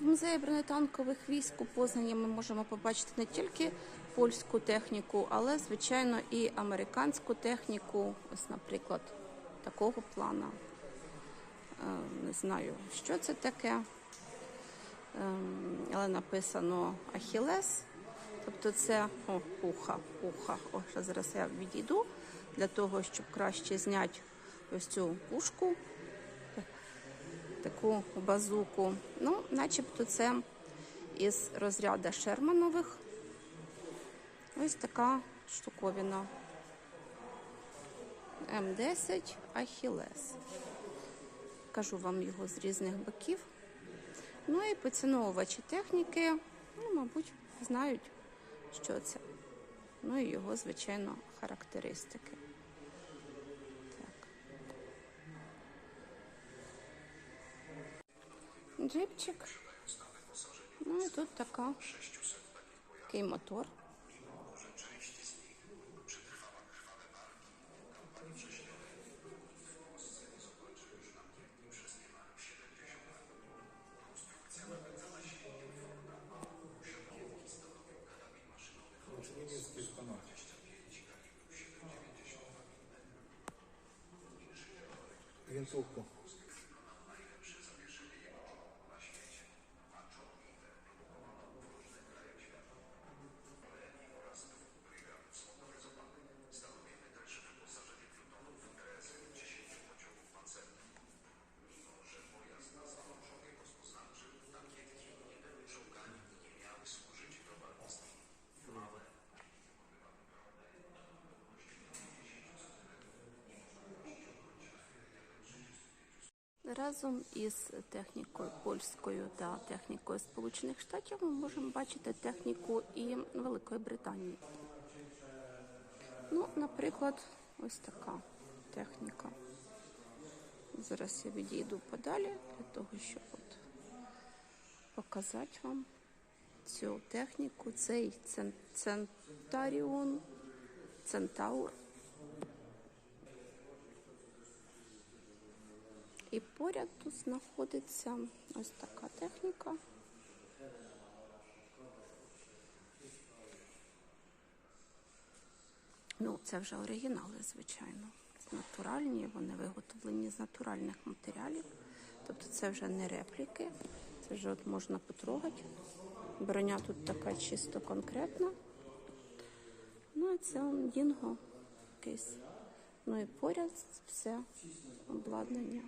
В музеї бронетанкових військ у Познані ми можемо побачити не тільки польську техніку, але, звичайно, і американську техніку. Ось, наприклад, такого плана. Е, Не знаю, що це таке, Ем, але написано Ахілес. Тобто це о, пуха, пуха. О, зараз я відійду для того, щоб краще зняти ось цю пушку таку базуку. Ну, начебто це із розряду Шерманових. Ось така штуковина. М10 Ахілес. Кажу вам його з різних боків. Ну і поціновувачі техніки, ну, мабуть, знають, що це. Ну і його, звичайно, характеристики. Джипчик. Ну і тут така, такий мотор. Винтовку. Разом із технікою польською та технікою Сполучених Штатів ми можемо бачити техніку і Великої Британії. Ну, наприклад, ось така техніка. Зараз я відійду подалі для того, щоб от показати вам цю техніку. Цей Центаріон, Центаур. І поряд тут знаходиться ось така техніка. Ну, це вже оригінали, звичайно. Натуральні, вони виготовлені з натуральних матеріалів. Тобто це вже не репліки, це вже от можна потрогати. Броня тут така чисто конкретна. Ну і це Дінго якийсь. Ну і поряд все обладнання.